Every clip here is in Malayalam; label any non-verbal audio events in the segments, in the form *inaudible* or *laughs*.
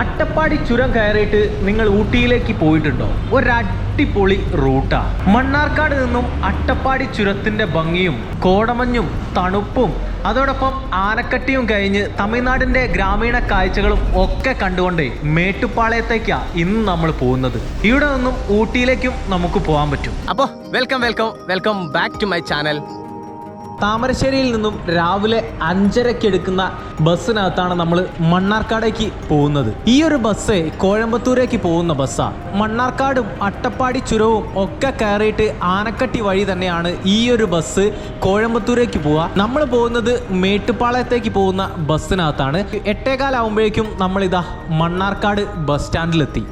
അട്ടപ്പാടി ചുരം കയറിയിട്ട് നിങ്ങൾ ഊട്ടിയിലേക്ക് പോയിട്ടുണ്ടോ? ഒരടിപൊളി റൂട്ടാ. മണ്ണാർക്കാട് നിന്നും അട്ടപ്പാടി ചുരത്തിന്റെ ഭംഗിയും കോടമഞ്ഞും തണുപ്പും അതോടൊപ്പം ആനക്കട്ടിയും കഴിഞ്ഞ് തമിഴ്നാടിന്റെ ഗ്രാമീണ കാഴ്ചകളും ഒക്കെ കണ്ടുകൊണ്ട് മേട്ടുപ്പാളയത്തേക്കാ ഇന്ന് നമ്മൾ പോകുന്നത്. ഇവിടെ നിന്നും ഊട്ടിയിലേക്കും നമുക്ക് പോകാൻ പറ്റും. അപ്പോൾ welcome welcome welcome back to my channel താമരശ്ശേരിയിൽ നിന്നും രാവിലെ അഞ്ചരയ്ക്ക് എടുക്കുന്ന ബസ്സിനകത്താണ് നമ്മൾ മണ്ണാർക്കാടേക്ക് പോകുന്നത്. ഈ ഒരു ബസ് കോഴമ്പത്തൂരേക്ക് പോകുന്ന ബസ്സാണ് മണ്ണാർക്കാടും അട്ടപ്പാടി ചുരവും ഒക്കെ കയറിയിട്ട് ആനക്കട്ടി വഴി തന്നെയാണ് ഈ ഒരു ബസ് കോഴമ്പത്തൂരേക്ക് പോവുക. നമ്മൾ പോകുന്നത് മേട്ടുപ്പാളയത്തേക്ക് പോകുന്ന ബസ്സിനകത്താണ്. എട്ടേകാലാവുമ്പോഴേക്കും ഇതാ മണ്ണാർക്കാട് ബസ് സ്റ്റാൻഡിലെത്തി.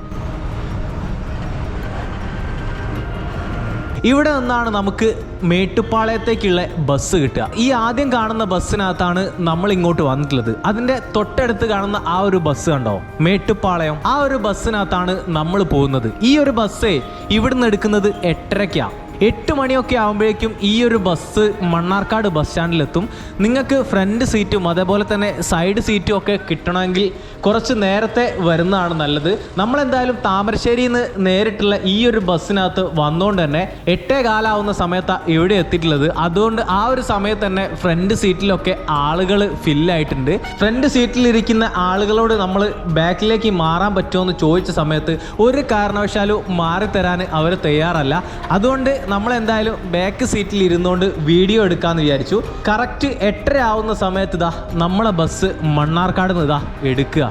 ഇവിടെ നിന്നാണ് നമുക്ക് മേട്ടുപ്പാളയത്തേക്കുള്ള ബസ് കിട്ടുക. ഈ ആദ്യം കാണുന്ന ബസ്സിനകത്താണ് നമ്മൾ ഇങ്ങോട്ട് വന്നിട്ടുള്ളത്. അതിന്റെ തൊട്ടടുത്ത് കാണുന്ന ആ ഒരു ബസ് കണ്ടോ? മേട്ടുപ്പാളയം. ആ ഒരു ബസ്സിനകത്താണ് നമ്മൾ പോകുന്നത്. ഈ ഒരു ബസ്സേ ഇവിടുന്ന് എടുക്കുന്നത് എട്ടരയ്ക്കാണ് എട്ട് മണിയൊക്കെ ആകുമ്പോഴേക്കും ഈ ഒരു ബസ് മണ്ണാർക്കാട് ബസ് സ്റ്റാൻഡിലെത്തും നിങ്ങൾക്ക് ഫ്രണ്ട് സീറ്റും അതേപോലെ തന്നെ സൈഡ് സീറ്റും ഒക്കെ കിട്ടണമെങ്കിൽ കുറച്ച് നേരത്തെ വരുന്നതാണ് നല്ലത്. നമ്മളെന്തായാലും താമരശ്ശേരിയിൽ നിന്ന് നേരിട്ടുള്ള ഈ ഒരു ബസ്സിനകത്ത് വന്നുകൊണ്ട് തന്നെ എട്ടേ കാലാവുന്ന സമയത്താണ് ഇവിടെ എത്തിയിട്ടുള്ളത്. അതുകൊണ്ട് ആ ഒരു സമയത്ത് തന്നെ ഫ്രണ്ട് സീറ്റിലൊക്കെ ആളുകൾ ഫില്ലായിട്ടുണ്ട് ഫ്രണ്ട് സീറ്റിലിരിക്കുന്ന ആളുകളോട് നമ്മൾ ബാക്കിലേക്ക് മാറാൻ പറ്റുമോ എന്ന് ചോദിച്ച സമയത്ത് ഒരു കാരണവശാലും മാറിത്തരാൻ അവർ തയ്യാറല്ല. അതുകൊണ്ട് നമ്മൾ എന്തായാലും ബാക്ക് സീറ്റിൽ ഇരുന്നുകൊണ്ട് വീഡിയോ എടുക്കാമെന്ന് വിചാരിച്ചു. കറക്റ്റ് എട്ടര ആവുന്ന സമയത്ത് ഇതാ നമ്മളെ ബസ് മണ്ണാർക്കാട് നിന്ന് ഇതാ എടുക്കുക.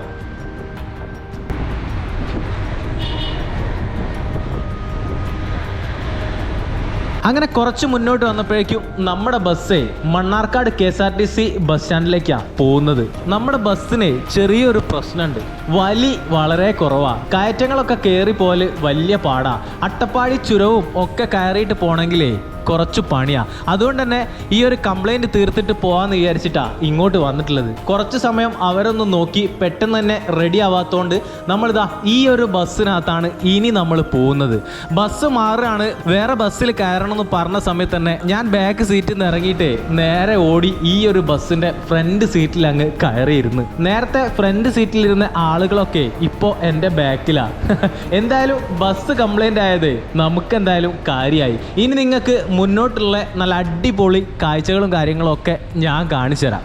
അങ്ങനെ കുറച്ച് മുന്നോട്ട് വന്നപ്പോഴേക്കും നമ്മുടെ ബസ്സേ Mannarkkad K S R T C bus സ്റ്റാൻഡിലേക്കാണ് പോകുന്നത്. നമ്മുടെ ബസ്സിന് ചെറിയൊരു പ്രശ്നമുണ്ട്. വലി വളരെ കുറവാണ് കയറ്റങ്ങളൊക്കെ കയറി പോലെ വലിയ പാടാ. അട്ടപ്പാടി ചുരവും ഒക്കെ കയറിയിട്ട് പോണെങ്കിലേ കുറച്ച് പണിയാ. അതുകൊണ്ട് തന്നെ ഈ ഒരു കംപ്ലൈന്റ് തീർത്തിട്ട് പോകാമെന്ന് വിചാരിച്ചിട്ടാ ഇങ്ങോട്ട് വന്നിട്ടുള്ളത്. കുറച്ച് സമയം അവരൊന്ന് നോക്കി പെട്ടെന്ന് തന്നെ റെഡി ആവാത്തതുകൊണ്ട് നമ്മളിതാ ഈ ഒരു ബസ്സിനകത്താണ് ഇനി നമ്മൾ പോകുന്നത്. ബസ് മാറുകയാണ് വേറെ ബസ്സിൽ കയറണം എന്ന് പറഞ്ഞ സമയത്ത് തന്നെ ഞാൻ ബാക്ക് സീറ്റിൽ നിന്ന് ഇറങ്ങിയിട്ടേ നേരെ ഓടി ഈ ഒരു ബസ്സിന്റെ ഫ്രണ്ട് സീറ്റിൽ അങ്ങ് കയറിയിരുന്നു. നേരത്തെ ഫ്രണ്ട് സീറ്റിലിരുന്ന ആളുകളൊക്കെ ഇപ്പോൾ എന്റെ ബാക്കിലാണ് *laughs* എന്തായാലും ബസ് കംപ്ലൈന്റ് ആയത് നമുക്ക് എന്തായാലും കാര്യമായി ഇനി നിങ്ങൾക്ക് മുന്നോട്ടുള്ള നല്ല അടിപൊളി കാഴ്ചകളും കാര്യങ്ങളും ഒക്കെ ഞാൻ കാണിച്ചു തരാം.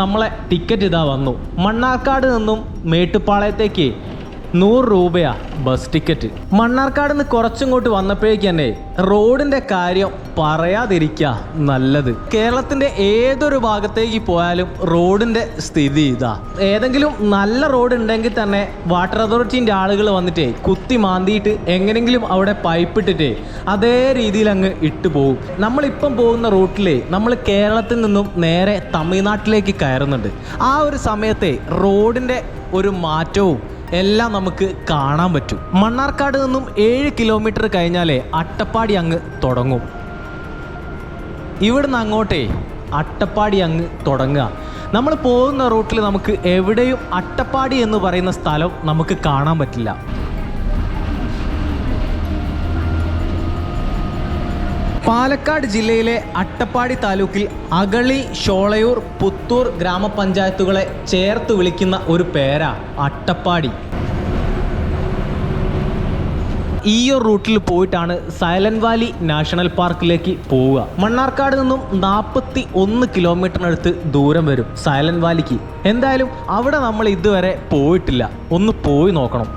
നമ്മളെ ടിക്കറ്റ് ഇതാ വന്നു. മണ്ണാർക്കാട് നിന്നും മേട്ടുപ്പാളയത്തേക്ക് നൂറ് രൂപയാ ബസ് ടിക്കറ്റ്. മണ്ണാർക്കാട് നിന്ന് കുറച്ചിങ്ങോട്ട് വന്നപ്പോഴേക്ക് തന്നെ റോഡിന്റെ കാര്യം പറയാതിരിക്കുക നല്ലത്. കേരളത്തിന്റെ ഏതൊരു ഭാഗത്തേക്ക് പോയാലും റോഡിന്റെ സ്ഥിതി ഇതാ. ഏതെങ്കിലും നല്ല റോഡ് ഉണ്ടെങ്കിൽ തന്നെ വാട്ടർ അതോറിറ്റിന്റെ ആളുകൾ വന്നിട്ടേ കുത്തി മാന്തിയിട്ട് എങ്ങനെങ്കിലും അവിടെ പൈപ്പ് ഇട്ടിട്ടേ അതേ രീതിയിൽ അങ്ങ് ഇട്ടു പോകും നമ്മളിപ്പം പോകുന്ന റൂട്ടിലെ നമ്മൾ കേരളത്തിൽ നിന്നും നേരെ തമിഴ്നാട്ടിലേക്ക് കയറുന്നുണ്ട്. ആ ഒരു സമയത്തെ റോഡിന്റെ ഒരു മാറ്റവും എല്ലാം നമുക്ക് കാണാൻ പറ്റും. മണ്ണാർക്കാട് നിന്നും ഏഴ് കിലോമീറ്റർ കഴിഞ്ഞാലേ അട്ടപ്പാടി അങ്ങ് തുടങ്ങും. ഇവിടുന്ന് അങ്ങോട്ടേ അട്ടപ്പാടി അങ്ങ് തുടങ്ങുക. നമ്മൾ പോകുന്ന റൂട്ടിൽ നമുക്ക് എവിടെയും അട്ടപ്പാടി എന്ന് പറയുന്ന സ്ഥലം നമുക്ക് കാണാൻ പറ്റില്ല. പാലക്കാട് ജില്ലയിലെ അട്ടപ്പാടി താലൂക്കിൽ അകളി ഷോളയൂർ പുത്തൂർ ഗ്രാമപഞ്ചായത്തുകളെ ചേർത്ത് വിളിക്കുന്ന ഒരു പേരാ അട്ടപ്പാടി. ഈ ഒരു റൂട്ടിൽ പോയിട്ടാണ് സൈലന്റ് വാലി നാഷണൽ പാർക്കിലേക്ക് പോവുക. മണ്ണാർക്കാട് നിന്നും നാൽപ്പത്തി ഒന്ന് കിലോമീറ്ററിനടുത്ത് ദൂരം വരും സൈലന്റ് വാലിക്ക്. എന്തായാലും അവിടെ നമ്മൾ ഇതുവരെ പോയിട്ടില്ല. ഒന്ന് പോയി നോക്കണം.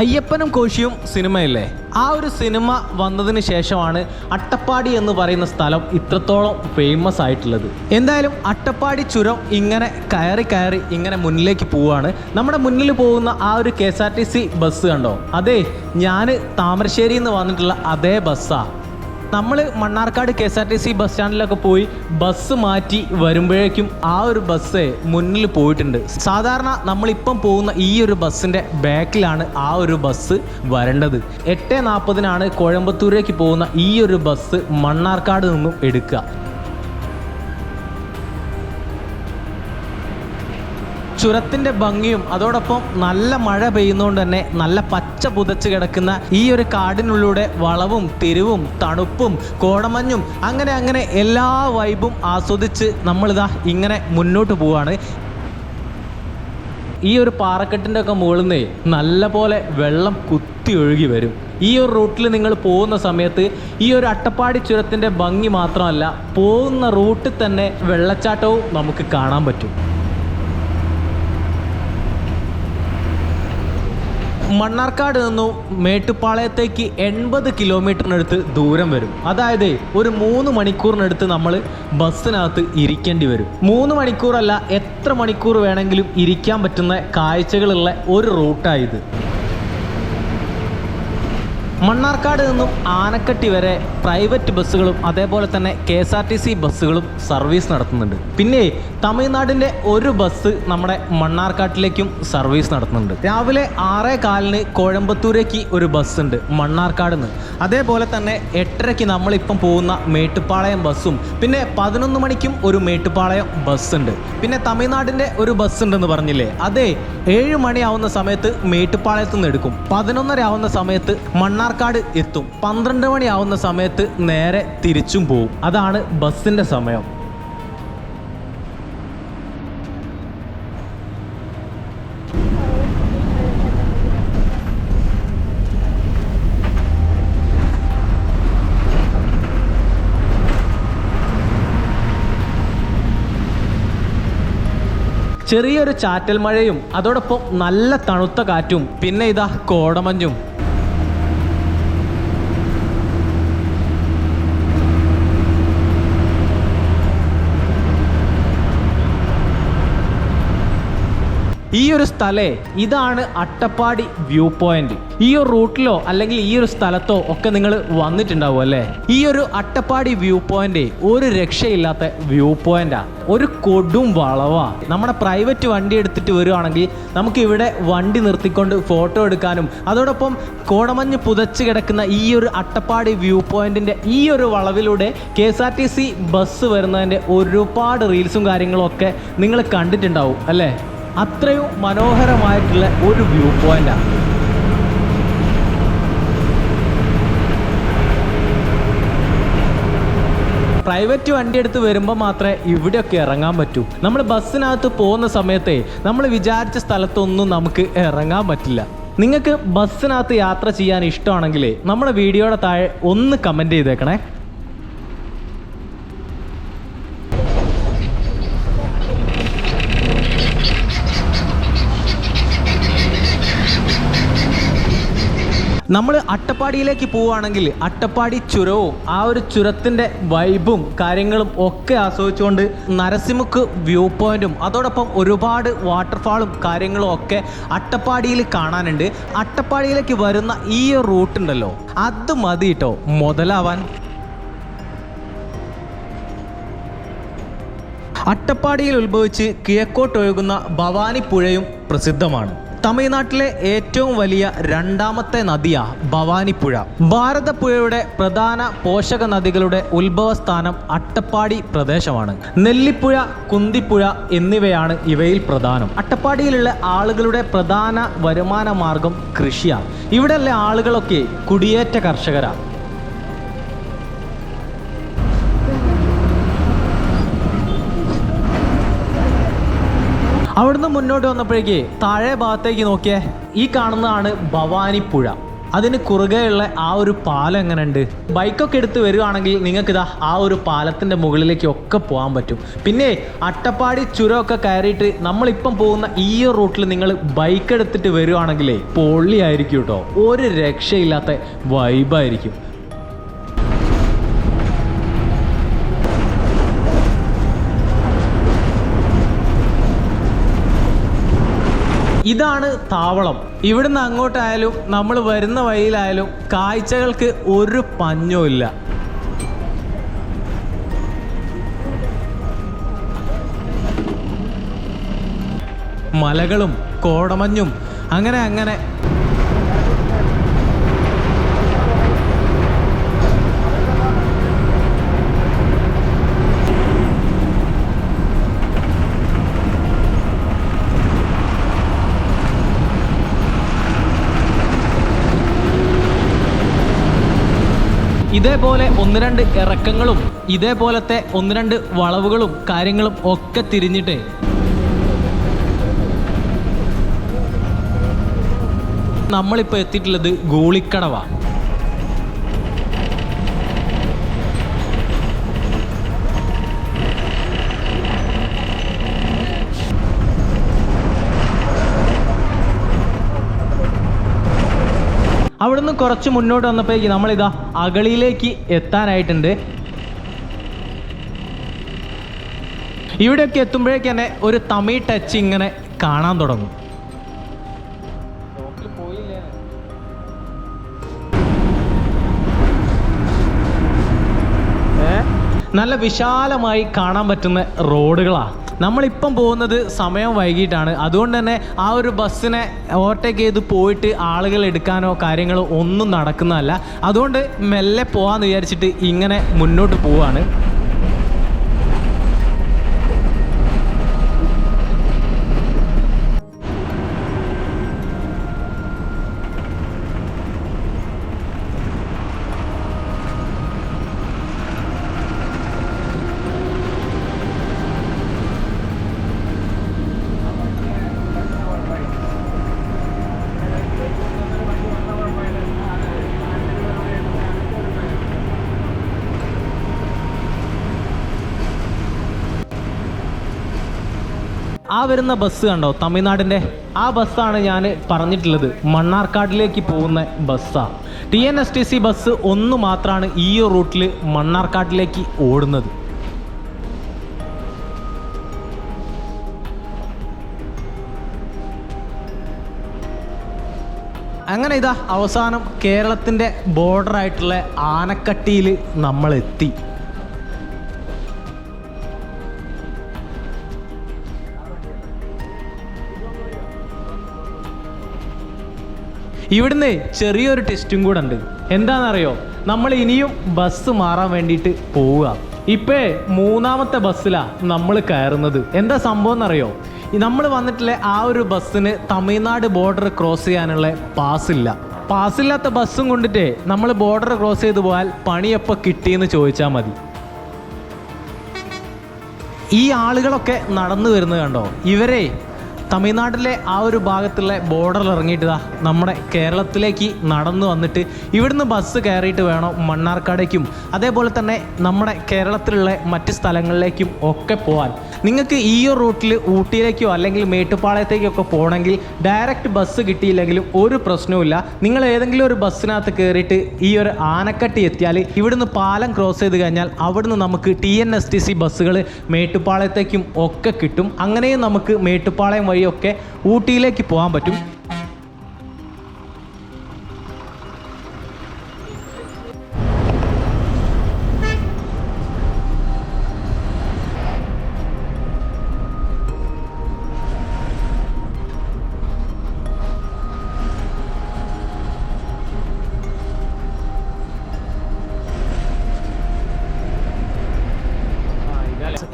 അയ്യപ്പനും കോശിയും സിനിമയല്ലേ? ആ ഒരു സിനിമ വന്നതിന് ശേഷമാണ് അട്ടപ്പാടി എന്ന് പറയുന്ന സ്ഥലം ഇത്രത്തോളം ഫേമസ് ആയിട്ടുള്ളത്. എന്തായാലും അട്ടപ്പാടി ചുരം ഇങ്ങനെ കയറി കയറി ഇങ്ങനെ മുന്നിലേക്ക് പോവുകയാണ്. നമ്മുടെ മുന്നിൽ പോകുന്ന ആ ഒരു K S R T C bus കണ്ടോ? അതെ ഞാൻ താമരശ്ശേരിയിൽ നിന്ന് വന്നിട്ടുള്ള അതേ ബസ്സാണ് നമ്മൾ Mannarkkad K S R T C bus സ്റ്റാൻഡിലൊക്കെ പോയി ബസ് മാറ്റി വരുമ്പോഴേക്കും ആ ഒരു ബസ് മുന്നിൽ പോയിട്ടുണ്ട്. സാധാരണ നമ്മളിപ്പം പോകുന്ന ഈ ഒരു ബസ്സിന്റെ ബാക്കിലാണ് ആ ഒരു ബസ് വരേണ്ടത്. എട്ട് നാൽപ്പതിനാണ് കോയമ്പത്തൂരേക്ക് പോകുന്ന ഈ ഒരു ബസ് മണ്ണാർക്കാട് നിന്നും എടുക്കുക. ചുരത്തിന്റെ ഭംഗിയും അതോടൊപ്പം നല്ല മഴ പെയ്യുന്നതുകൊണ്ട് തന്നെ നല്ല പച്ച പുതച്ച് കിടക്കുന്ന ഈ ഒരു കാടിനുള്ളിലൂടെ വളവും തിരിവും തണുപ്പും കോടമഞ്ഞും അങ്ങനെ അങ്ങനെ എല്ലാ വൈബും ആസ്വദിച്ച് നമ്മളിതാ ഇങ്ങനെ മുന്നോട്ട് പോവാണ്. ഈ ഒരു പാറക്കെട്ടിന്റെ ഒക്കെ മുകളിൽ നിന്ന് നല്ല പോലെ വെള്ളം കുത്തി ഒഴുകി വരും. ഈ ഒരു റൂട്ടിൽ നിങ്ങൾ പോകുന്ന സമയത്ത് ഈ ഒരു അട്ടപ്പാടി ചുരത്തിന്റെ ഭംഗി മാത്രമല്ല പോകുന്ന റൂട്ടിൽ തന്നെ വെള്ളച്ചാട്ടവും നമുക്ക് കാണാൻ പറ്റും. മണ്ണാർക്കാട് നിന്നും മേട്ടുപ്പാളയത്തേക്ക് എൺപത് കിലോമീറ്ററിനടുത്ത് ദൂരം വരും. അതായത് ഒരു മൂന്ന് മണിക്കൂറിനടുത്ത് നമ്മൾ ബസ്സിനകത്ത് ഇരിക്കേണ്ടി വരും. മൂന്ന് മണിക്കൂറല്ല എത്ര മണിക്കൂർ വേണമെങ്കിലും ഇരിക്കാൻ പറ്റുന്ന കാഴ്ചകളുള്ള ഒരു റൂട്ടായത് മണ്ണാർക്കാട് നിന്നും ആനക്കട്ടി വരെ പ്രൈവറ്റ് ബസ്സുകളും അതേപോലെ തന്നെ K S R T C ബസ്സുകളും സർവീസ് നടത്തുന്നുണ്ട്. പിന്നെ തമിഴ്നാടിന്റെ ഒരു ബസ് നമ്മുടെ മണ്ണാർക്കാട്ടിലേക്കും സർവീസ് നടത്തുന്നുണ്ട്. രാവിലെ ആറേ കാലിന് കോഴമ്പത്തൂരേക്ക് ഒരു ബസ് ഉണ്ട് മണ്ണാർക്കാട് നിന്ന് അതേപോലെ തന്നെ എട്ടരയ്ക്ക് നമ്മളിപ്പം പോകുന്ന മേട്ടുപ്പാളയം ബസ്സും പിന്നെ പതിനൊന്ന് മണിക്കും ഒരു മേട്ടുപ്പാളയം ബസ് ഉണ്ട് പിന്നെ തമിഴ്നാടിന്റെ ഒരു ബസ് ഉണ്ടെന്ന് പറഞ്ഞില്ലേ അതെ ഏഴ് മണിയാവുന്ന സമയത്ത് മേട്ടുപ്പാളയത്ത് നിന്ന് എടുക്കും. പതിനൊന്നര ആവുന്ന സമയത്ത് മണ്ണാർക്കാട് എത്തും. പന്ത്രണ്ട് മണിയാവുന്ന സമയത്ത് നേരെ തിരിച്ചും പോവും. അതാണ് ബസ്സിന്റെ സമയം. ചെറിയൊരു ചാറ്റൽ മഴയും അതോടൊപ്പം നല്ല തണുത്ത കാറ്റും പിന്നെ ഇതാ കോടമഞ്ഞും. ഈ ഒരു സ്ഥലേ ഇതാണ് അട്ടപ്പാടി വ്യൂ പോയിന്റ്. ഈ ഒരു റൂട്ടിലോ അല്ലെങ്കിൽ ഈ ഒരു സ്ഥലത്തോ ഒക്കെ നിങ്ങൾ വന്നിട്ടുണ്ടാവും അല്ലേ? ഈ ഒരു അട്ടപ്പാടി വ്യൂ പോയിന്റ് ഒരു രക്ഷയില്ലാത്ത വ്യൂ പോയിന്റാ. ഒരു കൊടും വളവാ. നമ്മുടെ പ്രൈവറ്റ് വണ്ടി എടുത്തിട്ട് വരുവാണെങ്കിൽ നമുക്ക് ഇവിടെ വണ്ടി നിർത്തിക്കൊണ്ട് ഫോട്ടോ എടുക്കാനും അതോടൊപ്പം കോടമഞ്ഞ് പുതച്ച് കിടക്കുന്ന ഈ ഒരു അട്ടപ്പാടി വ്യൂ പോയിന്റിന്റെ ഈ ഒരു വളവിലൂടെ K S R T C bus വരുന്നതിന്റെ ഒരുപാട് റീൽസും കാര്യങ്ങളും ഒക്കെ നിങ്ങൾ കണ്ടിട്ടുണ്ടാവും അല്ലേ? അത്രയും മനോഹരമായിട്ടുള്ള ഒരു വ്യൂ പോയിന്റാണ് പ്രൈവറ്റ് വണ്ടി എടുത്ത് വരുമ്പോൾ മാത്രമേ ഇവിടെയൊക്കെ ഇറങ്ങാൻ പറ്റൂ. നമ്മൾ ബസ്സിനകത്ത് പോകുന്ന സമയത്തെ നമ്മൾ വിചാരിച്ച സ്ഥലത്തൊന്നും നമുക്ക് ഇറങ്ങാൻ പറ്റില്ല. നിങ്ങൾക്ക് ബസ്സിനകത്ത് യാത്ര ചെയ്യാൻ ഇഷ്ടമാണെങ്കിൽ നമ്മുടെ വീഡിയോയുടെ താഴെ ഒന്ന് കമന്റ് ചെയ്തേക്കണേ. നമ്മൾ അട്ടപ്പാടിയിലേക്ക് പോവുകയാണെങ്കിൽ അട്ടപ്പാടി ചുരവും ആ ഒരു ചുരത്തിന്റെ വൈബും കാര്യങ്ങളും ഒക്കെ ആസ്വദിച്ചുകൊണ്ട് നരസിമുക്ക് വ്യൂ പോയിന്റും അതോടൊപ്പം ഒരുപാട് വാട്ടർഫാളും കാര്യങ്ങളും ഒക്കെ അട്ടപ്പാടിയിൽ കാണാനുണ്ട്. അട്ടപ്പാടിയിലേക്ക് വരുന്ന ഈ റൂട്ട് ഉണ്ടല്ലോ അത് മതി കേട്ടോ മുതലാവാൻ. അട്ടപ്പാടിയിൽ ഉത്ഭവിച്ച് കിഴക്കോട്ടൊഴുകുന്ന ഭവാനി പുഴയും പ്രസിദ്ധമാണ്. തമിഴ്നാട്ടിലെ ഏറ്റവും വലിയ രണ്ടാമത്തെ നദിയാ ഭവാനിപ്പുഴ. ഭാരതപ്പുഴയുടെ പ്രധാന പോഷക നദികളുടെ ഉത്ഭവസ്ഥാനം അട്ടപ്പാടി പ്രദേശമാണ്. നെല്ലിപ്പുഴ കുന്തിപ്പുഴ എന്നിവയാണ് ഇവയിൽ പ്രധാനം. അട്ടപ്പാടിയിലുള്ള ആളുകളുടെ പ്രധാന വരുമാന മാർഗം കൃഷിയാണ് ഇവിടെയുള്ള ആളുകളൊക്കെ കുടിയേറ്റ കർഷകരാണ് അവിടുന്ന് മുന്നോട്ട് വന്നപ്പോഴേക്ക് താഴെ ഭാഗത്തേക്ക് നോക്കിയേ ഈ കാണുന്നതാണ് ഭവാനിപ്പുഴ അതിന് കുറുകെയുള്ള ആ ഒരു പാലം എങ്ങനെയുണ്ട്? ബൈക്കൊക്കെ എടുത്ത് വരികയാണെങ്കിൽ നിങ്ങൾക്ക് ഇതാ ആ ഒരു പാലത്തിന്റെ മുകളിലേക്ക് ഒക്കെ പോകാൻ പറ്റും. പിന്നെ അട്ടപ്പാടി ചുരമൊക്കെ കയറിയിട്ട് നമ്മളിപ്പം പോകുന്ന ഈ ഒരു റൂട്ടിൽ നിങ്ങൾ ബൈക്ക് എടുത്തിട്ട് വരികയാണെങ്കിലേ പൊള്ളിയായിരിക്കും കേട്ടോ. ഒരു രക്ഷയില്ലാത്ത വൈബായിരിക്കും ഇതാണ് താവളം. ഇവിടുന്ന് അങ്ങോട്ടായാലും നമ്മൾ വരുന്ന വഴിയിലായാലും കാഴ്ചകൾക്ക് ഒരു പഞ്ഞുമില്ല മലകളും കോടമഞ്ഞും അങ്ങനെ അങ്ങനെ ഇതേപോലെ ഒന്ന് രണ്ട് ഇറക്കങ്ങളും ഇതേപോലത്തെ ഒന്ന് രണ്ട് വളവുകളും കാര്യങ്ങളും ഒക്കെ തിരിഞ്ഞിട്ട്. നമ്മളിപ്പോൾ എത്തിയിട്ടുള്ളത് ഗോളിക്കടവ. അവിടുന്ന് കുറച്ച് മുന്നോട്ട് വന്നപ്പോഴേക്ക് നമ്മളിതാ അകളിയിലേക്ക് എത്താനായിട്ടുണ്ട്. ഇവിടെയൊക്കെ എത്തുമ്പോഴേക്ക് തന്നെ ഒരു തമിഴ് ടച്ച് ഇങ്ങനെ കാണാൻ തുടങ്ങും. നല്ല വിശാലമായി കാണാൻ പറ്റുന്ന റോഡുകളാണ് നമ്മളിപ്പം പോകുന്നത് സമയം വൈകിട്ടാണ്. അതുകൊണ്ട് തന്നെ ആ ഒരു ബസ്സിനെ ഓവർടേക്ക് ചെയ്ത് പോയിട്ട് ആളുകൾ എടുക്കാനോ കാര്യങ്ങളോ ഒന്നും നടക്കുന്നതല്ല. അതുകൊണ്ട് മെല്ലെ പോകാമെന്ന് വിചാരിച്ചിട്ട് ഇങ്ങനെ മുന്നോട്ട് പോവാണ്. വരുന്ന ബസ് കണ്ടോ? തമിഴ്നാടിന്റെ ആ ബസ്സാണ് ഞാൻ പറഞ്ഞിട്ടുള്ളത്. മണ്ണാർക്കാട്ടിലേക്ക് പോകുന്ന ബസ്സാണ് T N S T C bus ഒന്ന് മാത്രമാണ് ഈ റൂട്ടിൽ മണ്ണാർക്കാട്ടിലേക്ക് ഓടുന്നത്. അങ്ങനെ ഇതാ അവസാനം കേരളത്തിന്റെ ബോർഡറായിട്ടുള്ള ആനക്കട്ടിയിൽ നമ്മൾ എത്തി ഇവിടുന്ന് ചെറിയൊരു ടെസ്റ്റും കൂടെ ഉണ്ട് എന്താണെന്നറിയോ? നമ്മൾ ഇനിയും ബസ് മാറാൻ വേണ്ടിയിട്ട് പോവുക. ഇപ്പേ മൂന്നാമത്തെ ബസ്സിലാണ് നമ്മൾ കയറുന്നത്. എന്താ സംഭവം എന്നറിയോ? നമ്മൾ വന്നിട്ടുള്ള ആ ഒരു ബസ്സിന് തമിഴ്നാട് ബോർഡർ ക്രോസ് ചെയ്യാനുള്ള പാസ് ഇല്ല. പാസ്സില്ലാത്ത ബസ്സും കൊണ്ടിട്ട് നമ്മൾ ബോർഡർ ക്രോസ് ചെയ്ത് പോയാൽ പണി എപ്പോൾ കിട്ടിയെന്ന് ചോദിച്ചാൽ മതി. ഈ ആളുകളൊക്കെ നടന്നു വരുന്നത് കണ്ടോ? ഇവരെ തമിഴ്നാട്ടിലെ ആ ഒരു ഭാഗത്തുള്ള ബോർഡറിൽ ഇറങ്ങിയിട്ടതാ. നമ്മുടെ കേരളത്തിലേക്ക് നടന്നു വന്നിട്ട് ഇവിടുന്ന് ബസ് കയറിയിട്ട് വേണം മണ്ണാർക്കാടേക്കും. അതേപോലെ തന്നെ നമ്മുടെ കേരളത്തിലുള്ള മറ്റ് സ്ഥലങ്ങളിലേക്കും ഒക്കെ പോകാൻ നിങ്ങൾക്ക് ഈ ഒരു റൂട്ടിൽ ഊട്ടിയിലേക്കോ അല്ലെങ്കിൽ മേട്ടുപ്പാളയത്തേക്കൊക്കെ പോകണമെങ്കിൽ ഡയറക്റ്റ് ബസ് കിട്ടിയില്ലെങ്കിലും ഒരു പ്രശ്നവുമില്ല. നിങ്ങൾ ഏതെങ്കിലും ഒരു ബസ്സിനകത്ത് കയറിയിട്ട് ഈ ഒരു ആനക്കട്ടി എത്തിയാൽ ഇവിടുന്ന് പാലം ക്രോസ് ചെയ്ത് കഴിഞ്ഞാൽ അവിടുന്ന് നമുക്ക് T N S T C ബസ്സുകൾ മേട്ടുപ്പാളയത്തേക്കും ഒക്കെ കിട്ടും. അങ്ങനെയും നമുക്ക് മേട്ടുപ്പാളയം വഴിയൊക്കെ ഊട്ടിയിലേക്ക് പോകാൻ പറ്റും.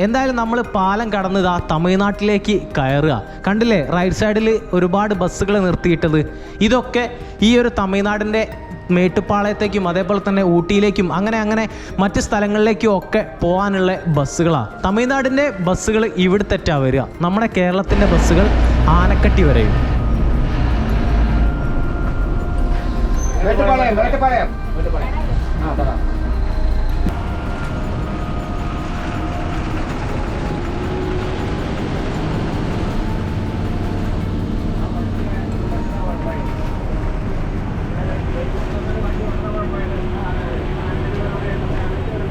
എന്തായാലും നമ്മൾ പാലം കടന്ന് ഇതാ തമിഴ്നാട്ടിലേക്ക് കയറുക. കണ്ടില്ലേ? റൈറ്റ് സൈഡിൽ ഒരുപാട് ബസ്സുകൾ നിർത്തിയിട്ടത്. ഇതൊക്കെ ഈ ഒരു തമിഴ്നാടിന്റെ മേട്ടുപ്പാളയത്തേക്കും അതേപോലെ തന്നെ ഊട്ടിയിലേക്കും അങ്ങനെ അങ്ങനെ മറ്റ് സ്ഥലങ്ങളിലേക്കും ഒക്കെ പോകാനുള്ള ബസ്സുകളാണ് തമിഴ്നാടിന്റെ ബസ്സുകൾ ഇവിടുത്തെറ്റാണ് വരിക. നമ്മുടെ കേരളത്തിന്റെ ബസ്സുകൾ ആനക്കട്ടി വരെയും. മേട്ടുപ്പാളയം മേട്ടുപ്പാളയം. മേട്ടുപ്പാളയം ആ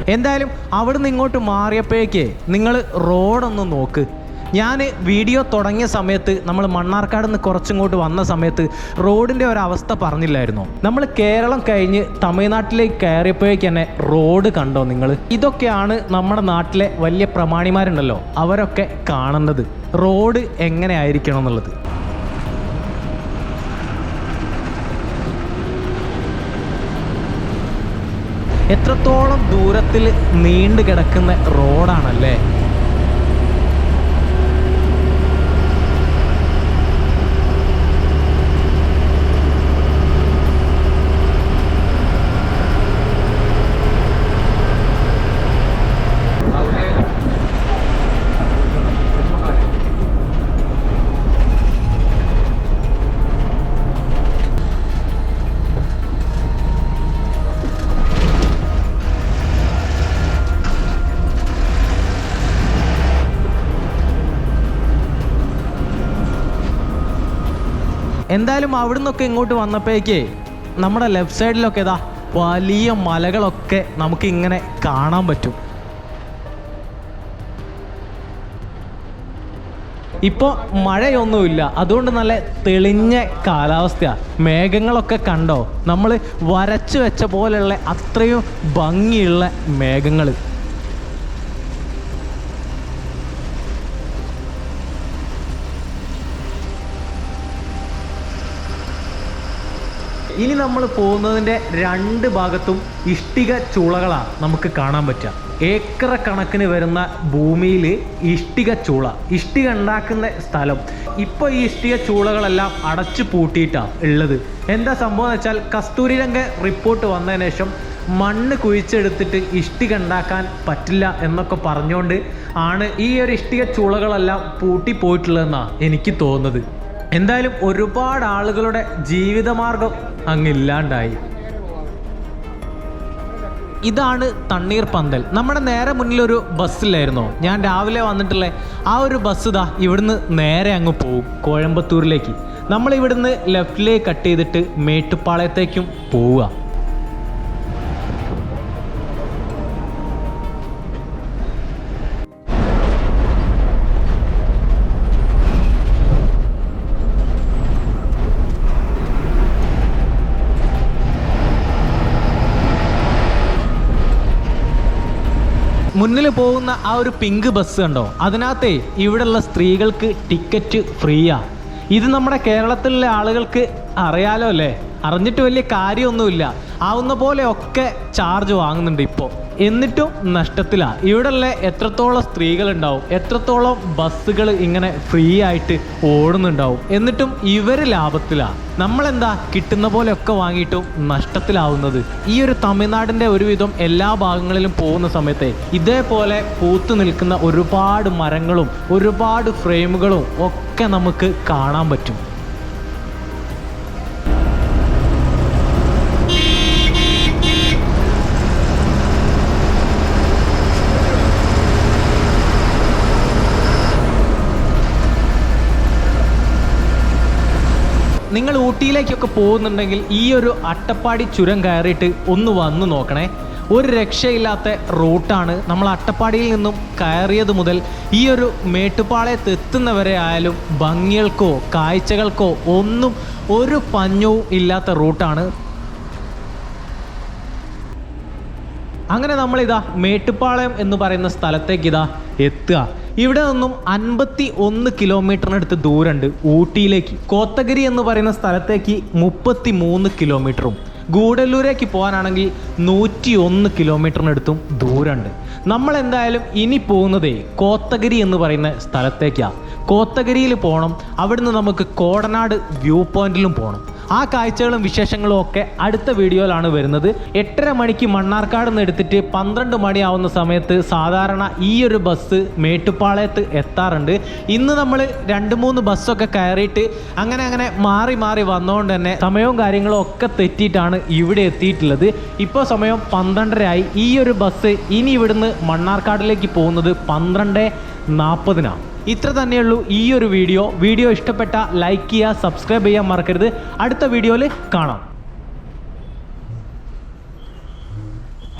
എന്തായാലും അവിടുന്ന് ഇങ്ങോട്ട് മാറിയപ്പോഴേക്ക് നിങ്ങൾ റോഡൊന്ന് നോക്ക്. ഞാൻ വീഡിയോ തുടങ്ങിയ സമയത്ത് നമ്മൾ മണ്ണാർക്കാട് നിന്ന് കുറച്ചിങ്ങോട്ട് വന്ന സമയത്ത് റോഡിന്റെ ഒരവസ്ഥ പറഞ്ഞില്ലായിരുന്നു. നമ്മൾ കേരളം കഴിഞ്ഞ് തമിഴ്നാട്ടിലേക്ക് കയറിയപ്പോഴേക്ക് തന്നെ റോഡ് കണ്ടോ നിങ്ങൾ? ഇതൊക്കെയാണ് നമ്മുടെ നാട്ടിലെ വലിയ പ്രമാണിമാരുണ്ടല്ലോ അവരൊക്കെ കാണുന്നത്. റോഡ് എങ്ങനെ ആയിരിക്കണം എന്നുള്ളത്. എത്രത്തോളം ദൂരത്തിൽ നീണ്ടു കിടക്കുന്ന റോഡാണല്ലേ? എന്തായാലും അവിടെ നിന്നൊക്കെ ഇങ്ങോട്ട് വന്നപ്പോഴേക്കേ നമ്മുടെ ലെഫ്റ്റ് സൈഡിലൊക്കെ ഇതാ വലിയ മലകളൊക്കെ നമുക്ക് ഇങ്ങനെ കാണാൻ പറ്റും. ഇപ്പോൾ മഴയൊന്നുമില്ല. അതുകൊണ്ട് നല്ല തെളിഞ്ഞ കാലാവസ്ഥയാണ് മേഘങ്ങളൊക്കെ കണ്ടോ? നമ്മൾ വരച്ചു വെച്ച പോലെയുള്ള അത്രയും ഭംഗിയുള്ള മേഘങ്ങൾ ഇനി നമ്മൾ പോകുന്നതിന്റെ രണ്ട് ഭാഗത്തും ഇഷ്ടിക ചൂളകളാണ് നമുക്ക് കാണാൻ പറ്റുക. ഏക്കറ കണക്കിന് വരുന്ന ഭൂമിയിൽ ഇഷ്ടിക ചൂള ഇഷ്ടിക ഉണ്ടാക്കുന്ന സ്ഥലം. ഇപ്പോൾ ഈ ഇഷ്ടിക ചൂളകളെല്ലാം അടച്ചു പൂട്ടിയിട്ടാണ് ഉള്ളത്. എന്താ സംഭവം എന്ന് വെച്ചാൽ കസ്തൂരിരംഗ റിപ്പോർട്ട് വന്നതിന് ശേഷം മണ്ണ് കുഴിച്ചെടുത്തിട്ട് ഇഷ്ടിക ഉണ്ടാക്കാൻ പറ്റില്ല എന്നൊക്കെ പറഞ്ഞുകൊണ്ട് ആണ് ഈ ഒരു ഇഷ്ടിക ചൂളകളെല്ലാം പൂട്ടിപ്പോയിട്ടുള്ളതെന്നാണ് എനിക്ക് തോന്നുന്നത്. എന്തായാലും ഒരുപാട് ആളുകളുടെ ജീവിതമാർഗം അങ്ങില്ലാണ്ടായി. ഇതാണ് തണ്ണീർ പന്തൽ. നമ്മുടെ നേരെ മുന്നിലൊരു ബസ്സിലായിരുന്നു ഞാൻ രാവിലെ വന്നിട്ടുള്ള ആ ഒരു ബസ് ഇതാ ഇവിടുന്ന് നേരെ അങ്ങ് പോവും കോയമ്പത്തൂരിലേക്ക്. നമ്മൾ ഇവിടുന്ന് ലെഫ്റ്റിലേക്ക് കട്ട് ചെയ്തിട്ട് മേട്ടുപ്പാളയത്തേക്കും പോവുക. മുന്നിൽ പോകുന്ന ആ ഒരു പിങ്ക് ബസ് കണ്ടോ? അതിനകത്തെ ഇവിടെയുള്ള സ്ത്രീകൾക്ക് ടിക്കറ്റ് ഫ്രീയാ ഇത് നമ്മുടെ കേരളത്തിലെ ആളുകൾക്ക് അറിയാലോ അല്ലേ? അറിഞ്ഞിട്ട് വലിയ കാര്യമൊന്നുമില്ല. ആവുന്ന പോലെ ഒക്കെ ചാർജ് വാങ്ങുന്നുണ്ട് ഇപ്പോൾ എന്നിട്ടും നഷ്ടത്തിലാണ് ഇവിടെയുള്ള എത്രത്തോളം സ്ത്രീകളുണ്ടാവും എത്രത്തോളം ബസ്സുകൾ ഇങ്ങനെ ഫ്രീ ആയിട്ട് ഓടുന്നുണ്ടാവും. എന്നിട്ടും ഇവർ ലാഭത്തിലാണ് നമ്മളെന്താ കിട്ടുന്ന പോലെയൊക്കെ വാങ്ങിയിട്ടും നഷ്ടത്തിലാവുന്നത്. ഈ ഒരു തമിഴ്നാടിന്റെ ഒരുവിധം എല്ലാ ഭാഗങ്ങളിലും പോകുന്ന സമയത്തെ ഇതേപോലെ പൂത്തു നിൽക്കുന്ന ഒരുപാട് മരങ്ങളും ഒരുപാട് ഫ്രെയിമുകളും ഒക്കെ നമുക്ക് കാണാൻ പറ്റും. നിങ്ങൾ ഊട്ടിയിലേക്കൊക്കെ പോകുന്നുണ്ടെങ്കിൽ ഈ ഒരു അട്ടപ്പാടി ചുരം കയറിയിട്ട് ഒന്ന് വന്നു നോക്കണേ. ഒരു രക്ഷയില്ലാത്ത റൂട്ടാണ് നമ്മൾ അട്ടപ്പാടിയിൽ നിന്നും കയറിയത് മുതൽ ഈ ഒരു മേട്ടുപ്പാളയത്ത് എത്തുന്നവരെ ആയാലും ഭംഗികൾക്കോ കാഴ്ചകൾക്കോ ഒന്നും ഒരു പഞ്ഞവും ഇല്ലാത്ത റൂട്ടാണ്. അങ്ങനെ നമ്മളിതാ മേട്ടുപ്പാളയം എന്ന് പറയുന്ന സ്ഥലത്തേക്ക് ഇതാ എത്തുക. ഇവിടെ നിന്നും അൻപത്തി ഒന്ന് കിലോമീറ്ററിനടുത്ത് ദൂരമുണ്ട് ഊട്ടിയിലേക്ക്. കോത്തഗിരി എന്ന് പറയുന്ന സ്ഥലത്തേക്ക് മുപ്പത്തി മൂന്ന് കിലോമീറ്ററും ഗൂഡല്ലൂരേക്ക് പോകാനാണെങ്കിൽ നൂറ്റി ഒന്ന് കിലോമീറ്ററിനടുത്തും ദൂരമുണ്ട്. നമ്മൾ എന്തായാലും ഇനി പോകുന്നതേ കോത്തഗിരി എന്ന് പറയുന്ന സ്ഥലത്തേക്കാണ് കോത്തഗിരിയിൽ പോകണം അവിടുന്ന് നമുക്ക് കോടനാട് വ്യൂ പോയിന്റിലും പോകണം ആ കാഴ്ചകളും വിശേഷങ്ങളും ഒക്കെ അടുത്ത വീഡിയോയിലാണ് വരുന്നത്. എട്ടര മണിക്ക് മണ്ണാർക്കാട് നിന്ന് എടുത്തിട്ട് പന്ത്രണ്ട് മണിയാവുന്ന സമയത്ത് സാധാരണ ഈ ഒരു ബസ് മേട്ടുപ്പാളയത്ത് എത്താറുണ്ട്. ഇന്ന് നമ്മൾ രണ്ട് മൂന്ന് ബസ്സൊക്കെ കയറിയിട്ട് അങ്ങനെ അങ്ങനെ മാറി മാറി വന്നുകൊണ്ട് തന്നെ സമയവും കാര്യങ്ങളും ഒക്കെ തെറ്റിയിട്ടാണ് ഇവിടെ എത്തിയിട്ടുള്ളത്. ഇപ്പോൾ സമയം പന്ത്രണ്ടരയായി. ഈ ഒരു ബസ് ഇനി ഇവിടുന്ന് മണ്ണാർക്കാടിലേക്ക് പോകുന്നത് പന്ത്രണ്ട് നാൽപ്പതിനാണ് ഇത്ര തന്നെയുള്ളൂ ഈ ഒരു വീഡിയോ. വീഡിയോ ഇഷ്ടപ്പെട്ട ലൈക്ക് ചെയ്യുക സബ്സ്ക്രൈബ് ചെയ്യാൻ മറക്കരുത്. അടുത്ത വീഡിയോയിൽ കാണാം.